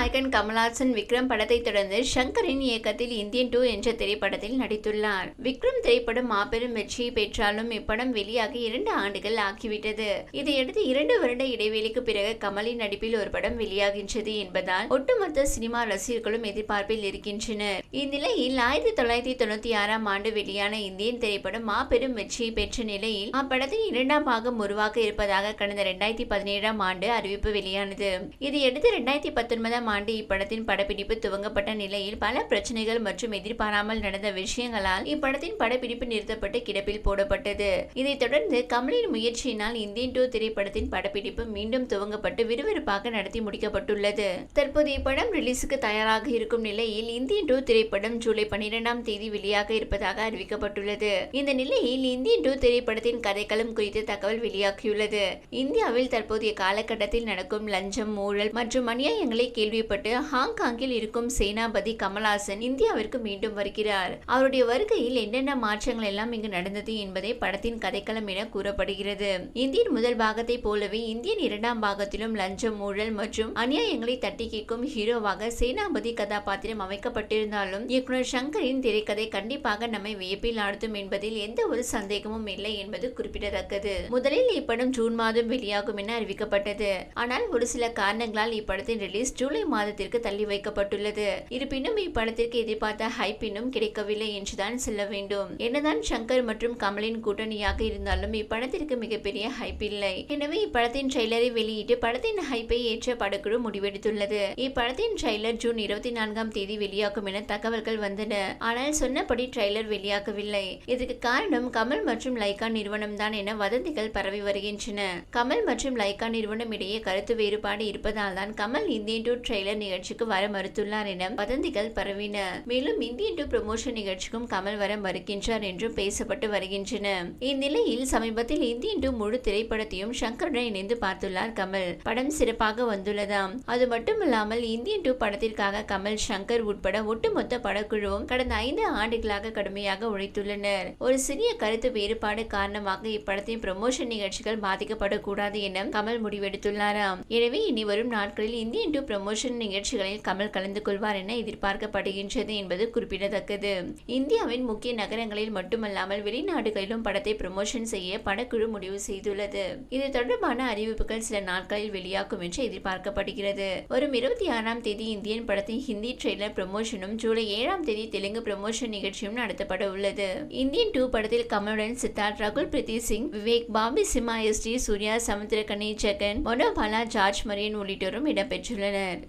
நாயகன் கமல்ஹாசன் விக்ரம் படத்தை தொடர்ந்து சங்கரின் இயக்கத்தில் இந்தியன் டூ என்ற திரைப்படத்தில் நடித்துள்ளார். விக்ரம் திரைப்படம் மாபெரும் வெற்றியை பெற்றாலும் இப்படம் வெளியாகி இரண்டு ஆண்டுகள் ஆகிவிட்டது. இதையடுத்து இரண்டு வருட இடைவெளிக்கு பிறகு கமலின் நடிப்பில் ஒரு படம் வெளியாகின்றது என்பதால் ஒட்டுமொத்த சினிமா ரசிகர்களும் எதிர்பார்ப்பில் இருக்கின்றனர். இந்நிலையில் ஆயிரத்தி தொள்ளாயிரத்தி தொண்ணூத்தி ஆறாம் ஆண்டு வெளியான இந்தியன் திரைப்படம் மாபெரும் வெற்றியை பெற்ற நிலையில் அப்படத்தின் இரண்டாம் பாகம் உருவாக்க இருப்பதாக கடந்த இரண்டாயிரத்தி பதினேழாம் ஆண்டு அறிவிப்பு வெளியானது. இதையடுத்து இரண்டாயிரத்தி பத்தொன்பதாம் ஆண்டு இப்படத்தின் படப்பிடிப்பு துவங்கப்பட்ட நிலையில் பல பிரச்சனைகள் மற்றும் எதிர்பாராமல் நடந்த விஷயங்களால் இப்படத்தின் படப்பிடிப்பு நிறுத்தப்பட்டு கிடப்பில் போடப்பட்டது. இதைத் தொடர்ந்து கமலின் முயற்சியினால் இந்தியன் டூ திரைப்படத்தின் படப்பிடிப்பு மீண்டும் துவங்கப்பட்டு விறுவிறுப்பாக நடத்தி முடிக்கப்பட்டுள்ளது. தற்போது இப்படம் ரிலீஸுக்கு தயாராக இருக்கும் நிலையில் இந்தியன் டூ திரைப்படம் ஜூலை பனிரெண்டாம் தேதி வெளியாக இருப்பதாக அறிவிக்கப்பட்டுள்ளது. இந்த நிலையில் இந்தியன் டூ திரைப்படத்தின் கதைக்களம் குறித்து தகவல் வெளியாகியுள்ளது. இந்தியாவில் தற்போதைய காலகட்டத்தில் நடக்கும் லஞ்சம் ஊழல் மற்றும் அநியாயங்களை கேள்விப்பட்டு ஹாங்காங்கில் இருக்கும் சேனாபதி கமல்ஹாசன் இந்தியாவிற்கு மீண்டும் வருகிறார். அவருடைய வருகையில் என்னென்ன மாற்றங்கள் எல்லாம் இங்கு நடந்தது என்பதை படத்தின் கதைக்களம் என கூறப்படுகிறது. இந்தியன் முதல் பாகத்தை போலவே இந்தியன் இரண்டாம் பாகத்திலும் லஞ்சம் ஊழல் மற்றும் அநியாயங்களை தட்டி கேட்கும் ஹீரோவாக சேனாபதி கதாபாத்திரம் அமைக்கப்பட்டிருந்தாலும் இயக்குனர் சங்கரின் திரைக்கதை கண்டிப்பாக நம்மை வியப்பில் ஆழ்த்தும் என்பதில் எந்த ஒரு சந்தேகமும் இல்லை என்பது குறிப்பிடத்தக்கது. முதலில் இப்படம் ஜூன் மாதம் வெளியாகும் என அறிவிக்கப்பட்டது. ஆனால் ஒரு சில காரணங்களால் இப்படத்தின் ரிலீஸ் ஜூலை மாதத்திற்கு தள்ளி வைக்கப்பட்டுள்ளது. இருப்பினும் இப்படத்திற்கு எதிர்பார்த்த ஹைப் இன்னும் கிடைக்கவில்லை என்றுதான் சொல்ல வேண்டும். என்னதான் சங்கர் மற்றும் கமலின் கூட்டணியாக இருந்தாலும் இப்படத்திற்கு மிகப்பெரிய ஹைப் இல்லை. எனவே இப்படத்தின் ட்ரெய்லரை வெளியிட்டு படத்தின் ஹைப்பை ஏற்ற படக்குழு முடிவெடுத்துள்ளது. இப்படத்தின் ட்ரெய்லர் ஜூன் இருபத்தி நான்காம் தேதி வெளியாகும் என தகவல்கள் வந்தன. ஆனால் சொன்னபடி ட்ரெய்லர் வெளியாகவில்லை. இதற்கு காரணம் கமல் மற்றும் லைகா நிறுவனம் தான் என வதந்திகள் பரவி வருகின்றன. கமல் மற்றும் லைகா நிறுவனம் இடையே கருத்து வேறுபாடு இருப்பதால் தான் கமல் இந்தியன் டூ ட்ரெய்லர் நிகழ்ச்சிக்கு வர மறுத்துள்ளார் என வதந்திகள் பரவின. மேலும் இந்தியன் டூ ப்ரமோஷன் நிகழ்ச்சிக்கும் கமல் வர மறுக்கின்றார் என்றும் பேசப்பட்டு வருகின்றன. இந்நிலையில் சமீபத்தில் இந்தியன் டூ முழு திரைப்படத்தையும் சங்கருடன் இணைந்து பார்த்துள்ளார் கமல். படம் சிறப்பாக வந்துள்ளதாம். அது மட்டுமல்லாமல் இந்தியன் டூ படத்திற்காக கமல் சங்கர் உட்பட ஒட்டுமொத்த படக்குழுவும் கடந்த ஐந்து ஆண்டுகளாக கடுமையாக உழைத்துள்ளனர். ஒரு சிறிய கருத்து வேறுபாடு காரணமாக இப்படத்தின் ப்ரமோஷன் நிகழ்ச்சிகள் பாதிக்கப்படக்கூடாது என கமல் முடிவெடுத்துள்ளாராம். எனவே இனி வரும் நாட்களில் இந்தியன் டூ ப்ரமோஷன் நிகழ்ச்சிகளில் கமல் கலந்து கொள்வார் என எதிர்பார்க்கப்படுகின்றது என்பது குறிப்பிடத்தக்கது. இந்தியாவின் முக்கிய நகரங்களில் மட்டுமல்லாமல் வெளிநாடுகளிலும் படத்தை ப்ரமோஷன் செய்ய படக்குழு முடிவு செய்துள்ளது. இது தொடர்பான அறிவிப்புகள் சில நாட்களில் வெளியாகும் என்று எதிர்பார்க்கப்படுகிறது. வரும் இருபத்தி ஆறாம் தேதி இந்தியன் படத்தின் ஹிந்தி ட்ரெய்லர் ப்ரமோஷனும் ஜூலை ஏழாம் தேதி தெலுங்கு ப்ரமோஷன் நிகழ்ச்சியும் நடத்தப்பட உள்ளது. இந்தியன் டூ படத்தில் கமலுடன் Siddharth Rakul Preet Singh Vivek Bobby Simha S T Suryah Samuthirakani Jagan Manobala George Maryan உள்ளிட்டோரும் இடம்பெற்றுள்ளனர்.